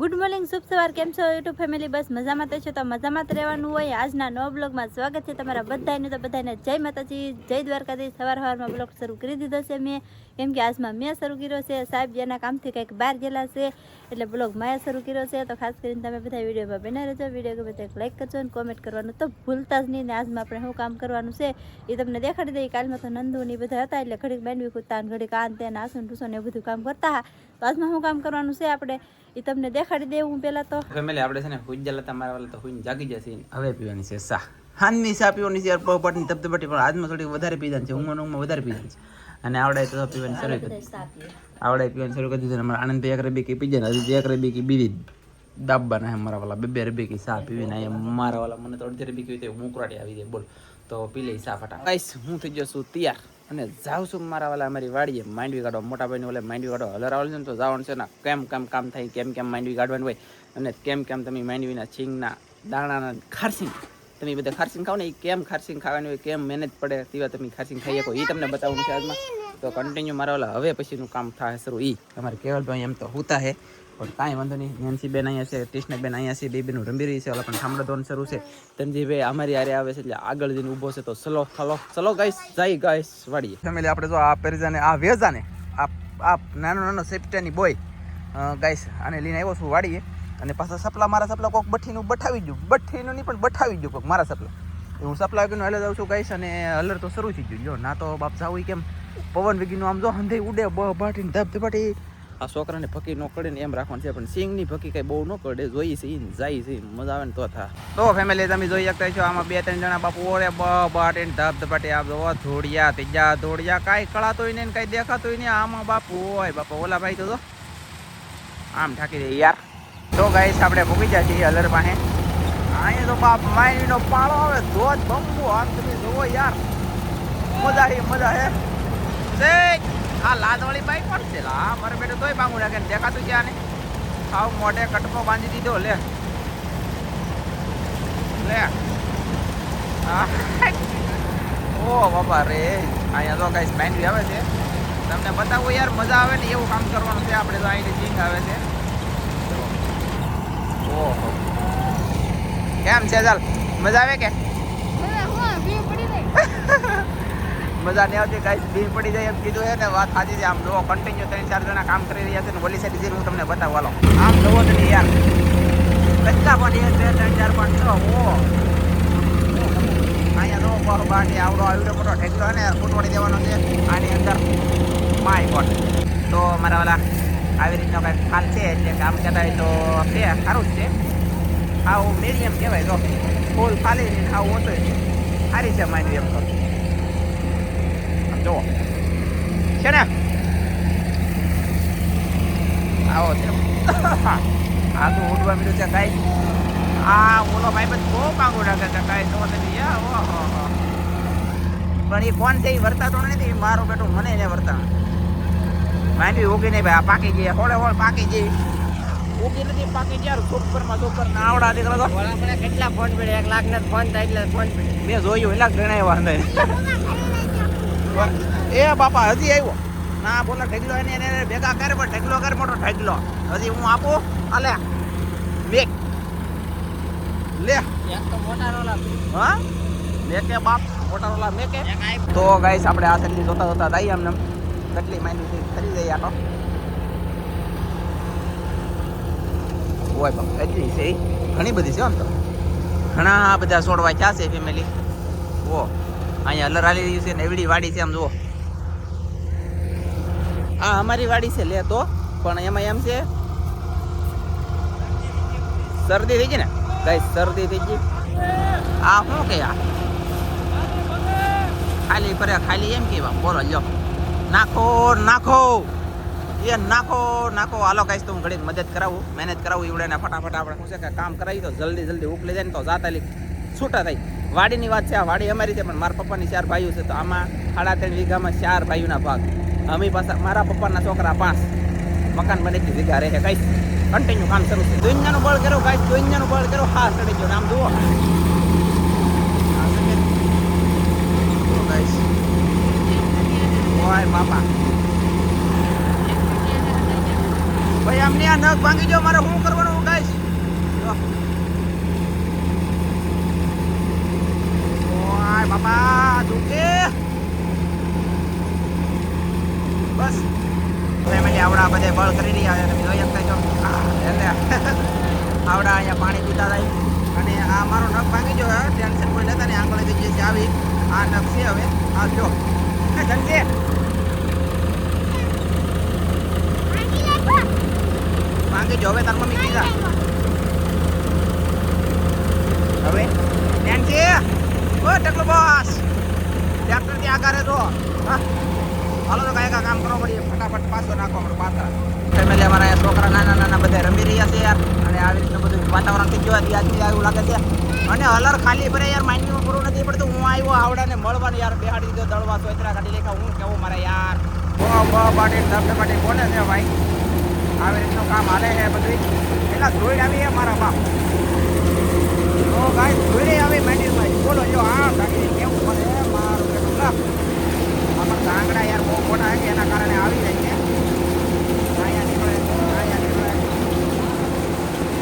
Good morning શુભ સવાર કેમ છો યુટ્યુબ ફેમિલી બસ મજામાં તો છો. તો મજામાં જ રહેવાનું હોય. આજના નવા બ્લોગમાં સ્વાગત છે તમારા બધાને તો બધાને જય માતાજી, જય દ્વારકાથી સવાર સવારમાં બ્લોગ શરૂ કરી દીધો છે મેં. કેમ કે આજમાં મેં શરૂ કર્યો છે. સાહેબ જેના કામથી કંઈક બહાર ગયેલા છે, એટલે બ્લોગ માયા શરૂ કર્યો છે. તો ખાસ કરીને તમે બધા વિડીયોમાં બના રહેજો. વીડિયો ગમે તો લાઈક કરજો અને કોમેન્ટ કરવાનું તો ભૂલતા જ નહીં. ને આજમાં આપણે શું કામ કરવાનું છે, એ તમને દેખાડી દઈએ. કાલમાં તો નંદુ ને બધા હતા, એટલે ઘડીક બેનવી કૂદતા ઘડીક આન તે આસન ટુસન એ બધું કામ કરતા તો આજમાં શું કામ કરવાનું છે આપણે? એ તમને દેખાડી દે હું પહેલાં તો. ફેમિલી આપણે છે ને હુઈ જલા તમારા વાળા તો હુઈને જાગી જશે. હવે પીવાની છે સા. હાનની સા પીવાની છે પોપટની ધબધબાટી, પણ આજમાં થોડી વધારે પીધા છે, ઊંઘમાં ઊંઘમાં વધારે પીધાની છે. અને આવડે તો પીવાની શરૂ કરી આવડે પીવાની શરૂ કરી દીધું અમારા આનંદ એક રબી કી પીજે ને હજી એક રબી કી બીજી દાબવાના હે મારા વાલા બે બે રબી કી સા પીવી ને મારા વાલા મને તો અડધી રબી કી હું આવી જાય, બોલ. તો પી લઈ સા ફટા ગાઈસ, હું થઈ જશું તૈયાર. અને જાઉં છું મારા વાલા અમારી વાડીએ. માંડવી કાઢો મોટા ભાઈને ઓલે માંડવી કાઢો હલરાવલ છે ને તો જવાનું છે ને કેમ કેમ કામ થાય, કેમ કેમ માંડવી કાઢવાનું હોય અને કેમ કેમ તમે માંડવીના છીંગના દાણાના ખારસિંગ તમે બધા ખારસિંગ ખાઓ ને એ કેમ ખારસિંગ ખાવાની હોય, કેમ મહેનત પડે તેવા તમે ખારસિંગ ખાઈ શકો એ તમને બતાવવાનું છે આજમાં. તો કન્ટિન્યુ મારા વાલા હવે પછીનું કામ થાય શરૂ. એ અમારે કેવલભાઈ એમ તો હોતા હે. પણ કાંઈ વાંધો નહીં. નેન્સી બેન અહીંયા છે કૃષ્ણ બેન અહીંયા છે બે બેનું રમી રહી છે, ઓલા પણ ઠામડા ધોન શરૂ છે. તનજીભાઈ અમારી હારે આવે છે એટલે આગળ જઈને ઊભો છે. તો ચલો ચલો ચલો ગાઈસ જાય ગાઈસ વાડીએ. ફેમિલી આપણે જો આ પેરજાને આ વેજાને, આ આ નાનો નાનો સેપ્ટાની બોય ગાઈસ આને લઈને આવ્યો છું વાડીએ. અને પાછા સપલા, મારા સપલા કોક બઠીનું બઠાવી ગયું બઠીનું નહીં, પણ બઠાવી ગયું કોક, મારા સપલા. હું સપલા વાગીનું હાલે જાઉં છું ગાઈસ અને અલર તો શરૂ થઈ ગયું. જો, ના તો બાપ જાવું કેમ? પવન વેગીનું આમ જો હંધે ઉડે બાટીને ધબ ધબાટી આ છોકરાને ફકી ન કરે ને એમ રાખવાનું છે, પણ સિંગની ફકી કઈ બહુ ન કરે જોઈ છે જાય છે મજા આવે ને તો થા. તો ફેમિલી તમે જોઈ શકતા છો આમાં બે ત્રણ જણા બાપુ ઓળે બ, બાટીને ધબ ધપાટી આપ જો ધોડિયા ત્રીજા ધોડિયા કાંઈ કળાતોય નહીં કાંઈ દેખાતોય નહીં, આમાં બાપુ હોય બાપા. ઓલા ભાઈ તો આમ ઠાકી દે યાર. તો ગાઈસ આપણે ભૂગી જાય છીએ અલર પાસે. અહીંયા તો બાપ માયનો પાળો આવે, ધોધ, બંબુ, આમ તમે જોવો યાર. મજા હે મજા હે. શેખ આ લાદવાળી બાઈક પણ છે? આ મારે બેટો તોય રાખે ને દેખાતું છે આને. આવ મોઢે કટકો બાંધી દીધો લે. લે. ઓ બાબા રે અહીંયા તો કઈ બી આવે છે. તમને બતાવું યાર મજા આવે ને એવું કામ કરવાનું છે આપણે તો અહીંથી જીંગ આવે છે. ઓહો. કેમ છે ચાલ? મજા આવે કે? મજા નહીં આવતી કાંઈ ભીડ પડી જાય એમ કીધું છે ને, વાત સાચી છે. આમ જુઓ કન્ટિન્યુ ત્રણ ચાર જણા કામ કરી રહ્યા છે ને ઓલી સાઈડ હું તમને બતાવવા હાલો. આમ જુઓ તો નહીં યાર. કચ્છા પણ એક, બે, ત્રણ, ચાર, પાંચ, છ ઓ અહીંયા નો બહુ બાટી આવડો આવડો, મોટો ઠેકડો ને ફૂટવાડી દેવાનો છે. આની અંદર માય ગોડ. તો મારા વાલા, આવી રીતનો કંઈક ખાલ છે, એટલે કામ હોય તો છે, સારું જ છે. આવું મીડિયમ કહેવાય તો ફૂલ ખાલી આવું છે સારી છે માઇન્ડ એમ તો. જુઓ. છે ને? આવો છે. આ તો ઉડવા મળ્યું છે કાંઈ આ ઓલો ભાઈ બધું બહુ પાંગું રાખે છે કાંઈ તો નથી. હો. પણ એ કોણ છે? એ વર્તાતો નથી. મારો બેટો મને એને વર્તા માંડવી ઉગી નહીં ભાઈ. આ પાકી જઈએ હોળે હોળ પાકી જઈ ઉગી નથી પાકી જાય સુપરમાં સુપર ના આવડા દીકરા તો કેટલા ફોન પડે એક લાખ ને ફોન થાય એટલે ફોન પડે મેં જોયું એટલા ઘણા અંદર એ બાપા હજી આવ્યો. ના બોલો ઢગલો એને એને ભેગા કરે પણ ઢગલો કર મોટો ઢગલો. હજી હું આપું? અલે મેક. લે. એક તો મોટા રોલા હા? મેકે બાપ. મોટા રોલા મેકે તો ગાઈસ આપણે આ સગલી જોતા જોતા દઈ એમને. કેટલી માઇન્ડ ખરી આ આટો. ઓય બાપ એટલી છે. ઘણી બધી છે આમ તો. ઘણા બધા છોડવા ક્યાં છે ફેમિલી ઓ. અહીંયા અલર આલી રહ્યું છે ને એવડી વાડી છે આમ જુઓ. આ અમારી વાડી છે લે તો, પણ એમાં એમ છે, શરદી થઈ ગઈ ને? કઈ શરદી થઈ ગઈ. આ શું કે આ? ખાલી પર, ખાલી એમ કેવા, બોલો, લ્યો. નાખો નાખો. એ નાખો નાખો. હાલો કહીશ તો હું ઘડી મદદ કરાવું, મહેનત કરાવું ઈવડે ફટાફટ આપણે શું છે કે કામ કરાવી, તો જલ્દી જલ્દી ઉકલી જાય ને તો જાતાલી છૂટા થાય. વાડીની વાત છે, આ વાડી અમારી છે, પણ મારા પપ્પાની ચાર ભાઈઓ છે, તો આમાં સાડા ત્રણ વીઘામાં ચાર ભાઈઓના ભાગ. અમે પાછા, મારા પપ્પાના છોકરા પાંચ મકાન બને કે વીઘા રહે કઈ કન્ટિન્યુ કામ શરૂ છે. દુનિયાનું બળ કરો કાંઈ દુનિયાનું બળ કરો હા, ચડી ગયો. આમ જુઓ. ગાઈસ બાપા. ભાઈ અમને આ નખ ભાંગી ગયો, મારે શું કરવાનું? બાબા દુખે? બસ. ફેમિલી આવડા બધે બળ કરી રહ્યા છે, તમે જોઈ શકતા એટલે આવડા અહીંયા પાણી પીતા થાય અને આ મારો નખ ભાંગી ગયો ટેન્શન કોઈ લેતા ને આંગળી જે છે આવી. આ નખ છે હવે. આ જો. સમજે ભાંગી જો હવે તાર મમ્મી કીધા આગળ તો હાલો તો કાંઈ કામ કરવો પડીએ ફટાફટ પાછો નાખો આપણે પાત્ર ફેમિલી અમારા અહીંયા છોકરા નાના નાના બધા રમી રહ્યા છે યાર. અને આવી રીતે બધું વાતાવરણ થઈ ગયું આજથી આવ્યું લાગે છે. અને હલર ખાલી ભરે યાર, માઇન્ડમાં પૂરું નથી પડતું. હું આવ્યો આવડાને મળવાનું યાર, બેહાડી દીધો, દળવા સોયત્રા કાઢી લેખા, હું કેવું મારે યાર? બો બો પાટી ધબધે પાટી બોલે છે ભાઈ. આવી રીતનું કામ હાલે છે બધું પેલા ધોઈ આવી મારા બાપ. તો ગાય ધોઈ આવી ભાઈ બોલો જો આ કાકી કેવું પડે મારું બેટું લા આમાં કાંગડા યાર બહુ ખોટા છે એના કારણે આવી જાય છે અહીંયા નીકળે અહીંયા નીકળે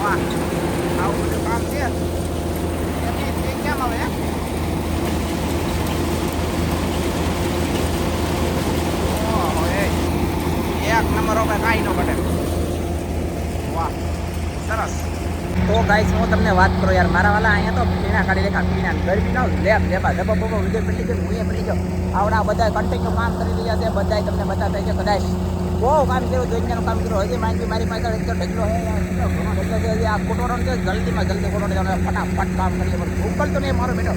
વાહ આવું બધું કામ છે એમની તે કેમ હવે ઓહો, એ. એક નંબર આપણે કાંઈ ન ઘટે. વાહ, સરસ. તો ગાઈસ હું તમને વાત કરું યાર, મારા વાલા અહીંયા તો પીણા કાઢી લેખા પીણા ગરમી ના લેબ લેબા ધબા બબા ઉદય પડી ગયો હું પડી ગયો. આવડા બધા કન્ટિન્યુ કામ કરી રહ્યા છે બધા તમને બતાતા છે કદાચ બહુ કામ કર્યું જોઈને કામ કર્યું. હજી માહિતી મારી પાસે એટલો ઢગલો ઢગલો છે, હજી આ કોટોરો જલ્દીમાં જલ્દી કોટોરો ફટાફટ કામ કરીએ પણ ઉકલતો નહીં મારો બેટો.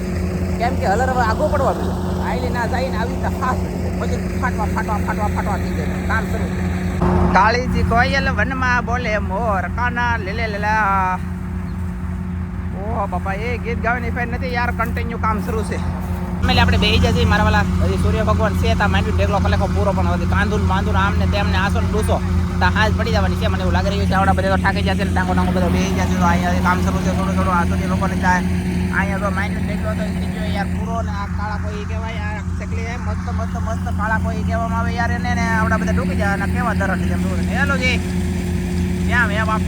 કેમ કે હલર હવે આગો પડવા મળ્યો આઈલી ના જઈને આવી રીતે ફાસ્ટ ફાટવા શરૂ કાળીજી કોયલ વનમાં બોલે મોર કાના લીલે લીલા ઓ બાપા એ ગીત ગાવાની ફેર નથી યાર કન્ટિન્યુ કામ શરૂ છે એટલે આપણે બેહી જશે મારા વાલા હજી સૂર્ય ભગવાન છે તા માંડવી ઢેકલો કલેખો પૂરો પણ હતી કાંદુન બાંધુન આમને તેમને આસો ડૂસો તા હાજ પડી જવાની છે મને એવું લાગી રહ્યું છે આવડા બધા ઠાકી જશે ને ટાંગો ટાંગો બધો બેહી જશે તો અહીંયા કામ શરૂ છે થોડું થોડું આ સૂર્ય લોકોને જાય અહીંયા તો માંડવી ઢેકલો તો યાર પૂરો ને આ કાળા કોઈ કહેવાય ચકલી હે મસ્ત મસ્ત મસ્ત કાળા કોઈ કહેવામાં આવે યાર એને ને આવડા બધા ડૂબી જાય અને કેવા દરડ જેમ ડૂબે હેલો જી ક્યાં મેં બાપ?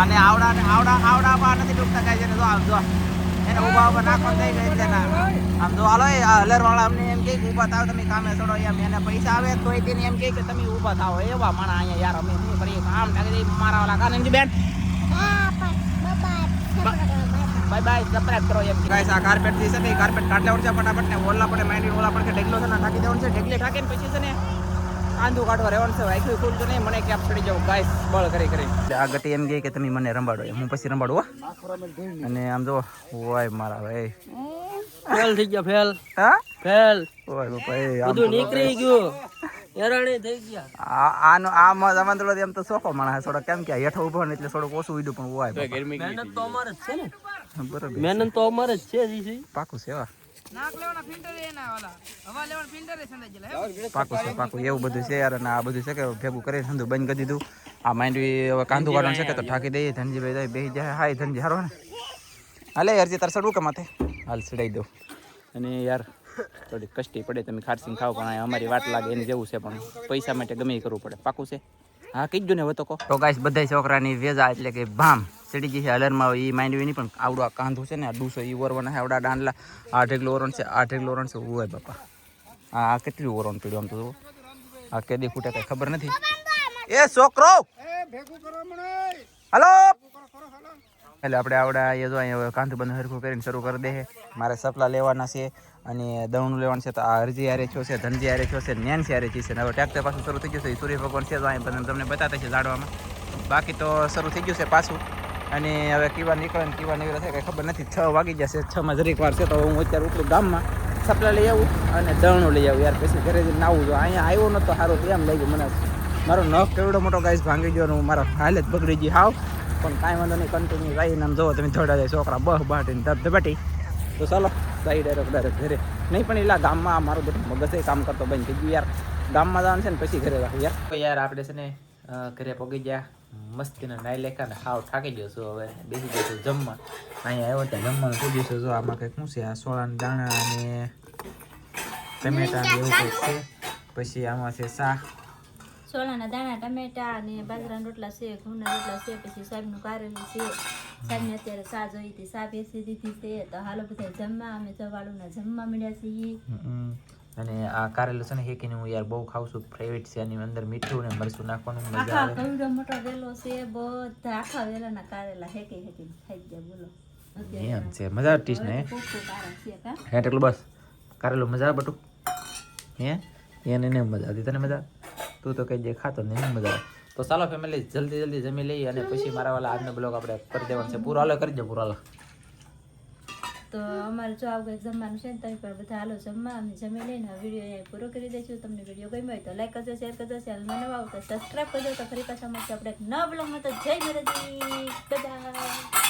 અને આવડા આવડા આવડા બા નથી ડૂબતા કાંઈ છે જો, આમ જો. એને ઊભા ઊભા નાખો થઈ ગઈ છે આમ જો, હાલો, એ હલરવાળા અમને એમ કહે કે ઊભા થાવ તમે કામે છોડો એમ એને પૈસા આવે તો તેને એમ કહે કે તમે ઊભા થાવ એવા માણા અહીંયા યાર, અમે શું કરીએ? કામ નાખી મારા વાળા કાનંજી બેન. બાય બાય સબસ્ક્રાઇબ કરો એમ ગાઈસ આ કાર્પેટથી છે ને કાર્પેટ કાઢ છે ફટાફટ ને ઓલા પડે માઇન્ડ ઓલા પડે ઢેગલો છે ને નાખી દેવાનું છે ઢેગલે ઠાકે પછી છે ને કાંદુ કાઢવા રહેવાનું છે વાઈકું ખુલ તો નહીં મને કેપ ચડી જાવ ગાઈસ બળ કરી કરી. આ ગટી એમ કહે કે તમે મને રંબાડો હું પછી રંબાડું અને આમ જો ઓય મારા ભાઈ ફેલ થઈ ગયા ફેલ. હા? ફેલ. ઓય બાપા એ બધું નીકળી ગયું. હેરાણી થઈ ગયા. આનો આ મત થોડો એમ તો સોખો માણસ થોડો કેમ કે હેઠો ઊભો ને એટલે થોડુંક ઓછું ઉડ્યું પણ ઓય મહેનત તો અમારે જ છે ને. બરોબર મહેનત તો અમારે જ છે જીસી પાકું છે એવા પાકું છે પાકું. એવું બધું છે યાર અને આ બધું છે કે ભેગું કરી ધંધો બંધ કરી દીધું. આ માંડવી હવે કાંદુ કાઢવાનું છે કે તો ઠાકી દઈએ ધનજીભાઈ જાય બેસી જાય. હાય ધનજી હારો ને હાલે યારજી તાર સડવું કે માથે? હાલ સડાઈ દઉં. અને યાર થોડી કષ્ટી પડે તમે ખારસીને ખાવ પણ અમારી વાટ લાગે એને જેવું છે પણ પૈસા માટે ગમે એ કરવું પડે. પાકું છે? હા કીધું ને હવે તો કહો. તો ગાઈસ બધા છોકરાની વેજા એટલે કે ભામ. ચડી ગઈ છે અલરમાં એ માંડવી પણ આવડું આ કાંધું છે ને, આ ડૂસો એ ઓરવાના છે, આવડા ડાંડલા આ ઢેગલો ઓરણ છે, આ ઢેગલો ઓરણ છે ઓય બાપા. આ આ કેટલું ઓરણ પીડ્યું આમ તો. આ કેદી ખૂટે કઈ ખબર નથી. એ છોકરો! હલો! એટલે આપણે આવડા એ જો અહીંયા કાંધું બંધ હરખું કરીને શરૂ કરી દે મારે સપલા લેવાના છે અને દવણું લેવાનું છે. તો આ અરજી આરે છો છે, ધનજી આરે છો છે નેન હારે છે. હવે ટ્રેક્ટર પાછું શરૂ થઈ ગયું છે. સૂર્ય ભગવાન છે, તો અહીંયા તમને બતાતા છે ઝાડવામાં. બાકી તો શરૂ થઈ ગયું છે પાછું. અને હવે કીવા નીકળે ને કીવા નીકળે છે, કંઈ ખબર નથી, છ વાગી જશે છમાં જરીક વાર છે, તો હું અત્યારે ઉપલું ગામમાં સપલા લઈ આવું અને દવણું લઈ આવું. યાર, પછી ઘરે જઈને નાવું જો અહીંયા આવ્યો નતો સારું એમ એમ ગયું મને. મારો નખ કેવડો મોટો ગાઈસ, ભાંગી ગયો હું મારો હાલત બગડી ગઈ હાવ. પણ કાંઈ વાંધો નહીં કન્ટિન્યુ જઈને આમ જોવો, તમે થોડા જાય, છોકરા બહ બાટીને ધબ ધબાટી. તો ચાલો જઈ ડાયરેક્ટ ડાયરેક્ટ ઘરે. નહીં પણ એલા ગામમાં મારું બધું મગજ કામ કરતો બંધ થઈ ગયું, યાર. ગામમાં જવાનું છે ને પછી ઘરે રાખું, યાર. તો યાર, આપણે છે ને ઘરે પગી ગયા. મસ્તીને નાઈ લેખા ને હાવ થાકી ગયો છું હવે બેસી ગયો છું જમવા. અહીંયા આવ્યો ત્યાં જમવાનું શું દિવસે જો આમાં કંઈક શું છે? આ સોળાના દાણા અને ટમેટા ને એવું કંઈક છે. પછી આમાં છે શાક. સોળાના દાણા ટમેટા અને બાજરાના રોટલા છે ઘઉંના રોટલા છે પછી સાહેબનું કારેલું છે. સાહેબને અત્યારે સા જોઈ હતી સા બેસી દીધી છે. તો હાલો બધા જમવા અમે જવાળુના જમવા મળ્યા છીએ. હમ. અને આ કારેલું છે ને હેકીને હું યાર બહુ ખાઉં છું ફેવરેટ છે એની અંદર મીઠું ને મરચું નાખવાનું મજા આખા આવે. કવડો મોટો વેલો છે બધા આખા વેલાના કારેલા હેકી હેકી ખાઈ ગયા બોલો. એમ છે મજા ટીસ ને. હે એટલું બસ. કારેલું મજા બટુક? હે? એને ને મજા આવતી તને મજા તું તો કઈ દે ખાતો ને મજા આવે. તો ચાલો ફેમિલી જલ્દી જલ્દી જમી લઈએ અને પછી મારા વાળા આજનો બ્લોગ આપણે કરી દેવાનો છે. પૂરો હાલો કરી દે પૂરો હાલો. તો અમારે જો આવું કંઈક જમવાનું છે ને તમે પણ બધા હાલો જમવા અમે જમી લઈને વીડિયો અહીંયા પૂરો કરી દઈશું. તમને વીડિયો ગમ્યો હોય તો લાઈક કરજો શેર કરજો ચેનલમાં નવા આવતા સબસ્ક્રાઈબ કરજો. તો ફરી પાછા મળશે આપણે એક નવા બ્લોગમાં તો જય માતાજી. બધા